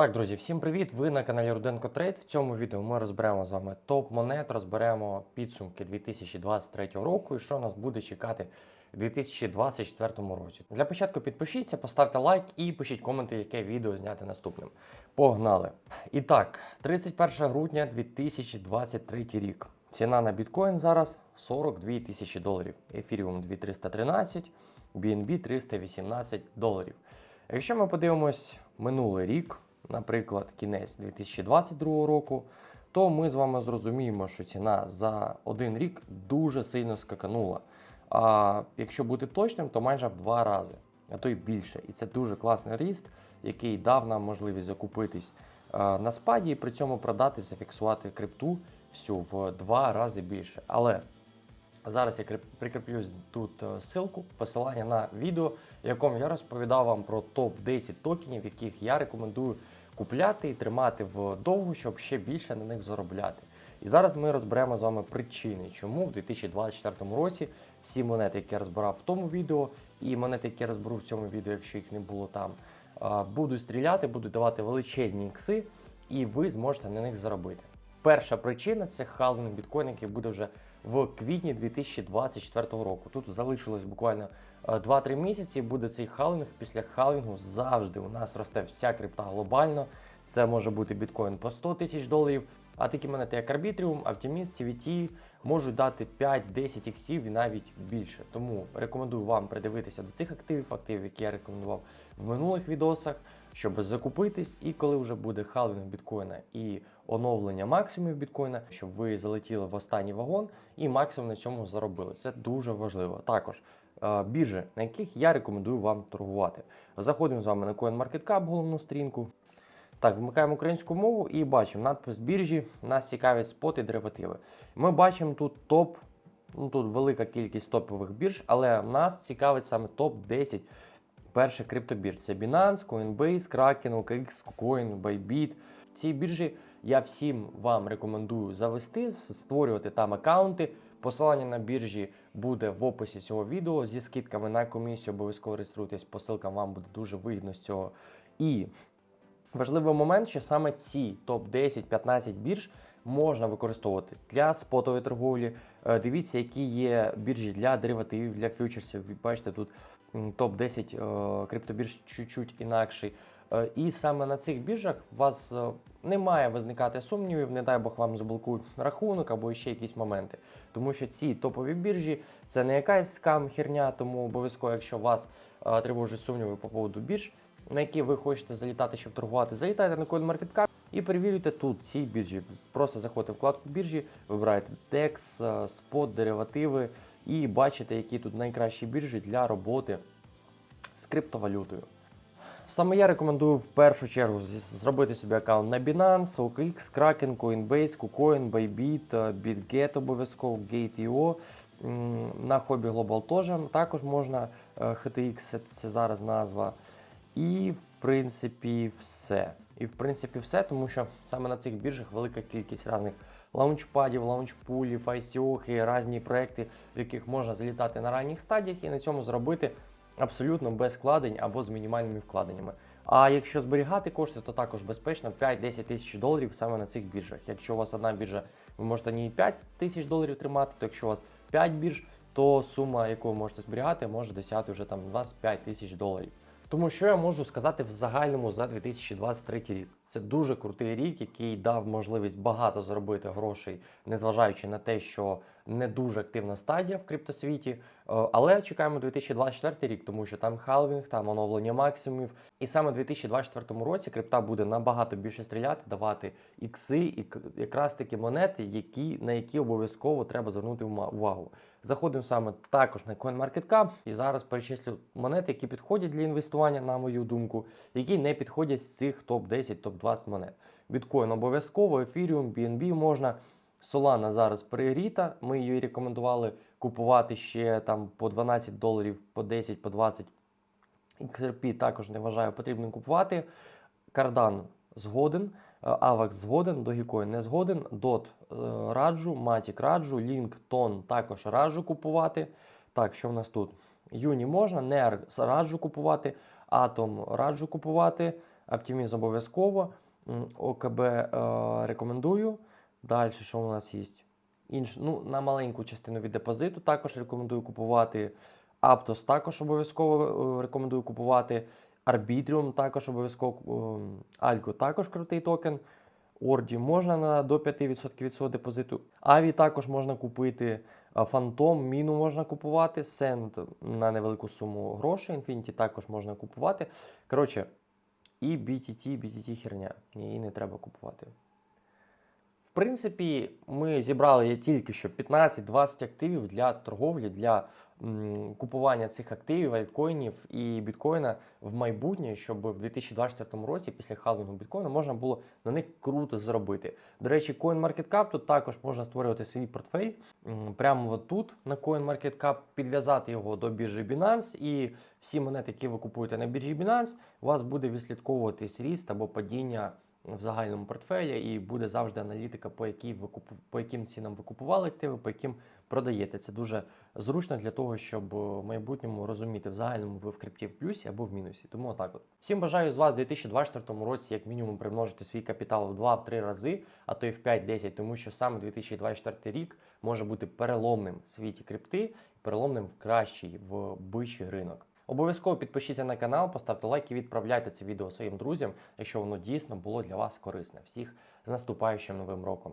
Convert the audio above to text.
Так, друзі, всім привіт! Ви на каналі Руденко Трейд. В цьому відео ми розберемо з вами топ монет, розберемо підсумки 2023 року і що нас буде чекати у 2024 році. Для початку підпишіться, поставте лайк і пишіть коменти, яке відео зняти наступним. Погнали! І так, 31 грудня 2023 рік. Ціна на біткоін зараз 42 тисячі доларів. Ефіріум 2313, BNB 318 доларів. Якщо ми подивимось минулий рік, наприклад, кінець 2022 року, то ми з вами зрозуміємо, що ціна за один рік дуже сильно скаканула. А якщо бути точним, то майже в два рази, а то й більше. І це дуже класний ріст, який дав нам можливість закупитись е, на спаді і при цьому продати, зафіксувати крипту всю в два рази більше. Але Зараз я кріп- прикріплю тут е, ссылку, посилання на відео, в якому я розповідав вам про топ-10 токенів, яких я рекомендую купляти і тримати вдовго, щоб ще більше на них заробляти. І зараз ми розберемо з вами причини, чому в 2024 році всі монети, які я розбирав в тому відео, і монети, які я розберу в цьому відео, якщо їх не було там, будуть стріляти, будуть давати величезні ікси, і ви зможете на них заробити. Перша причина це халвінг біткоін, який буде вже в квітні 2024 року. Тут залишилось буквально е, 2-3 місяці. Буде цей халвінг. Після халвінгу завжди у нас росте вся крипта глобально. Це може бути біткоін по 100 тисяч доларів. А такі монети, як Arbitrium, Optimist, TVT, можуть дати 5-10 іксів і навіть більше. Тому рекомендую вам придивитися до цих активів, активів, які я рекомендував в минулих відосах, щоб закупитись. І коли вже буде халвінг біткоїна і оновлення максимумів біткоїна, щоб ви залетіли в останній вагон і максимум на цьому заробили. Це дуже важливо. Також е, біржі, на яких я рекомендую вам торгувати. Заходимо з вами на CoinMarketCap, головну сторінку. Так, вмикаємо українську мову і бачимо надпис біржі. Нас цікавить спот і деривативи. Ми бачимо тут топ, ну тут велика кількість топових бірж, але нас цікавить саме топ-10 перших криптобірж. Це Binance, Coinbase, Kraken, OKX, KuCoin, Bybit. Ці біржі я всім вам рекомендую завести, створювати там аккаунти. Посилання на біржі буде в описі цього відео зі скидками на комісію. Обов'язково реєструйтесь, посилкам вам буде дуже вигідно з цього. І Важливий момент, що саме ці топ-10-15 бірж можна використовувати для спотової торговлі. Е, Дивіться, які є біржі для деривативів, для фьючерсів. Ви бачите, тут топ-10 е, криптобірж чуть-чуть інакший. Е, І саме на цих біржах у вас не має визникати сумнівів, не дай Бог вам заблокують рахунок або ще якісь моменти. Тому що ці топові біржі це не якась скам херня, тому обов'язково, якщо вас тривожать сумніви по поводу бірж, на які ви хочете залітати, щоб торгувати, залітайте на CoinMarketCap і перевірюйте тут ці біржі. Просто заходите в вкладку біржі, вибираєте DEX, е, спот, деривативи і бачите, які тут найкращі біржі для роботи з криптовалютою. Саме я рекомендую в першу чергу зробити собі аккаунт на Binance, OKX, Kraken, Coinbase, KuCoin, Bybit, е, BitGet обов'язково, Gate.io. На Hobby Global теж також можна е, HTX, це зараз назва. І в принципі все. І в принципі все, тому що саме на цих біржах велика кількість різних лаунчпадів, лаунчпулів, ICO, різні проекти, в яких можна залітати на ранніх стадіях і на цьому зробити абсолютно без вкладень або з мінімальними вкладеннями. А якщо зберігати кошти, то також безпечно 5-10 тисяч доларів саме на цих біржах. Якщо у вас одна біржа, ви можете ній 5 тисяч доларів тримати, то якщо у вас 5 бірж, то сума, яку ви можете зберігати, може досягти вже там 25 тисяч доларів. Тому що я можу сказати в загальному за 2023 рік. Це дуже крутий рік, який дав можливість багато заробити грошей, незважаючи на те, що не дуже активна стадія в криптосвіті. Е, Але чекаємо 2024 рік, тому що там халвінг, там оновлення максимумів. І саме в 2024 році крипта буде набагато більше стріляти, давати ікси і якраз такі монети, які, на які обов'язково треба звернути увагу. Заходимо саме також на CoinMarketCap і зараз перечислю монети, які підходять для інвестування, на мою думку, які не підходять з цих топ-10, топ-20 монет. Біткоін обов'язково, Ethereum, BNB можна. Solana зараз перегріта. Ми її рекомендували купувати ще там по 12 доларів, по 10, по 20. XRP також не вважаю потрібним купувати. Cardano згоден, е, AVAX згоден, Dogecoin не згоден, DOT е, раджу, Matic раджу, Link, Ton також раджу купувати. Так, що в нас тут? Юні можна, NER раджу купувати, Atom раджу купувати, Оптимізм обов'язково. ОКБ е, рекомендую. Далі, що у нас є? Інш, ну, на маленьку частину від депозиту також рекомендую купувати. Aptos також обов'язково е, рекомендую купувати. Arbitrium також обов'язково. е, Algo також крутий токен. Орді можна на до 5% від свого депозиту. Аві також можна купити. Phantom, Міну можна купувати. Send на невелику суму грошей. Infinity також можна купувати. Коротше, і BTT, BTT херня. Її не треба купувати. Принципі, ми зібрали тільки що 15-20 активів для торговлі, для м, купування цих активів, альткоїнів і біткоїна в майбутнє, щоб в 2024 році, після халвінгу біткоїна, можна було на них круто заробити. До речі, CoinMarketCap тут також можна створювати свій портфель. М, Прямо тут на CoinMarketCap підв'язати його до біржі Binance, і всі монети, які ви купуєте на біржі Binance, у вас буде відслідковуватись ріст або падіння в загальному портфелі, і буде завжди аналітика, по, якій ви купу- по яким цінам ви купували активи, по яким продаєте. Це дуже зручно для того, щоб е, в майбутньому розуміти в загальному ви в крипті в плюсі або в мінусі. Тому отак от. Всім бажаю з вас в 2024 році як мінімум примножити свій капітал в 2-3 рази, а то й в 5-10, тому що саме 2024 рік може бути переломним в світі крипти, переломним в кращий, в бищий ринок. Обов'язково підпишіться на канал, поставте лайк і відправляйте це відео своїм друзям, якщо воно дійсно було для вас корисне. Всіх з наступаючим новим роком!